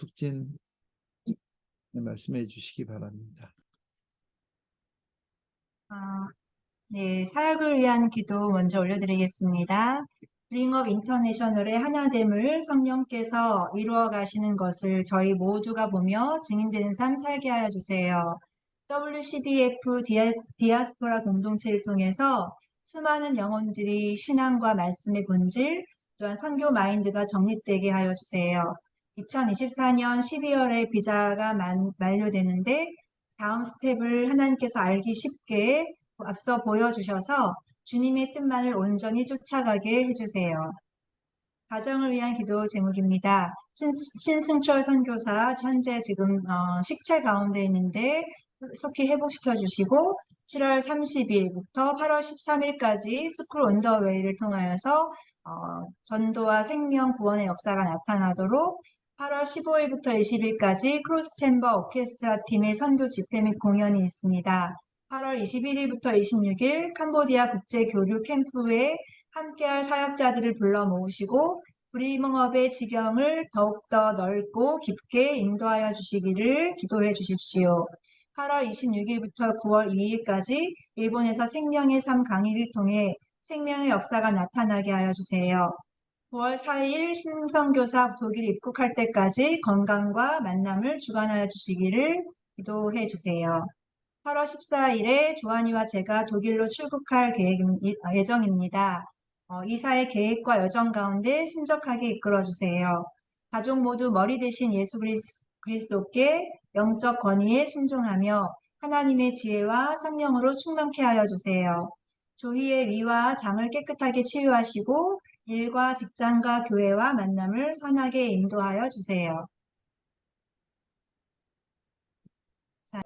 박진 네, 말씀해 주시기 바랍니다. 아, 네, 사역을 위한 기도 먼저 올려드리겠습니다. 브링업 인터내셔널의 하나됨을 성령께서 이루어 가시는 것을 저희 모두가 보며 증인되는 삶 살게 하여 주세요. WCDF 디아스, 디아스포라 공동체를 통해서 수많은 영혼들이 신앙과 말씀의 본질, 또한 선교 마인드가 정립되게 하여 주세요. 2024년 12월에 비자가 만, 만료되는데 다음 스텝을 하나님께서 알기 쉽게 앞서 보여주셔서 주님의 뜻만을 온전히 쫓아가게 해주세요. 가정을 위한 기도 제목입니다. 신, 신승철 선교사 현재 지금 어, 식체 가운데 있는데 속히 회복시켜 주시고 7월 30일부터 8월 13일까지 스쿨 온더웨이를 통하여서 어, 전도와 생명 구원의 역사가 나타나도록 8월 15일부터 20일까지 크로스 챔버 오케스트라 팀의 선교 집회 및 공연이 있습니다. 8월 21일부터 26일 캄보디아 국제 교류 캠프에 함께할 사역자들을 불러 모으시고 브리멍업의 지경을 더욱더 넓고 깊게 인도하여 주시기를 기도해 주십시오. 8월 26일부터 9월 2일까지 일본에서 생명의 삶 강의를 통해 생명의 역사가 나타나게 하여 주세요. 9월 4일 신성교사 독일 입국할 때까지 건강과 만남을 주관하여 주시기를 기도해 주세요. 8월 14일에 조한이와 제가 독일로 출국할 계획, 예정입니다. 어, 이사의 계획과 여정 가운데 신적하게 이끌어 주세요. 가족 모두 머리 대신 예수 그리스- 그리스도께 영적 권위에 순종하며 하나님의 지혜와 성령으로 충만케 하여 주세요. 조희의 위와 장을 깨끗하게 치유하시고 일과 직장과 교회와 만남을 선하게 인도하여 주세요. 자.